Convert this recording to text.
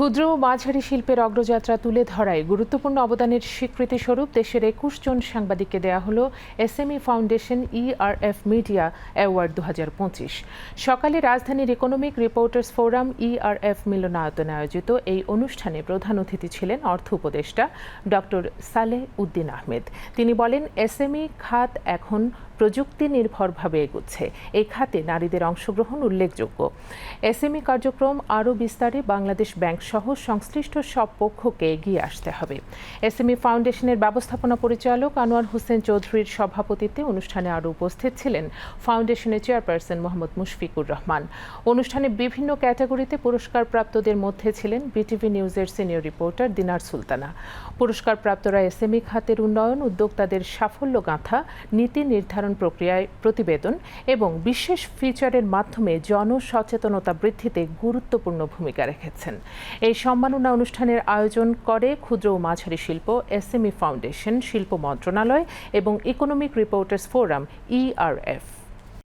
ক্ষুদ্র ও মাঝারি শিল্পের অগ্রযাত্রা তুলে ধরায় গুরুত্বপূর্ণ অবদানের স্বীকৃতি স্বরূপ দেশের একুশ জন সাংবাদিককে দেয়া হলো SME foundation ERF media award দু হাজার পঁচিশ। সকালে রাজধানীর ইকোনমিক রিপোর্টার্স ফোরাম ইআরএফ মিলনায়তনে আয়োজিত এই অনুষ্ঠানে প্রধান অতিথি ছিলেন অর্থ উপদেষ্টা ডক্টর সালেহ উদ্দিন আহমেদ। তিনি বলেন, এসএমই খাত এখন প্রযুক্তি নির্ভরভাবে এগুচ্ছে। এই খাতে নারীদের অংশগ্রহণ উল্লেখযোগ্য। এসএমই কার্যক্রম আরও বিস্তারে বাংলাদেশ ব্যাংক সহ সংশ্লিষ্ট সব পক্ষকে এগিয়ে আসতে হবে। এসএমই ফাউন্ডেশনের ব্যবস্থাপনা পরিচালক আনোয়ার হোসেন চৌধুরীর সভাপতিত্বে অনুষ্ঠানে আরও উপস্থিত ছিলেন ফাউন্ডেশনের চেয়ারপারসন মোহাম্মদ মুশফিকুর রহমান। অনুষ্ঠানে বিভিন্ন ক্যাটাগরিতে পুরস্কারপ্রাপ্তদের মধ্যে ছিলেন বিটিভি নিউজের সিনিয়র রিপোর্টার দিনার সুলতানা। পুরস্কারপ্রাপ্তরা এসএমই খাতের উন্নয়ন, উদ্যোক্তাদের সাফল্য গাঁথা, নীতি নির্ধারণ প্রক্রিয়ায় প্রতিবেদন এবং বিশেষ ফিচারের মাধ্যমে জনসচেতনতা বৃদ্ধিতে গুরুত্বপূর্ণ ভূমিকা রেখেছেন। এই সম্মাননা অনুষ্ঠানের আয়োজন করে ক্ষুদ্র ও মাঝারি শিল্প এসএমই ফাউন্ডেশন, শিল্প মন্ত্রণালয় এবং ইকোনমিক রিপোর্টার্স ফোরাম ইআরএফ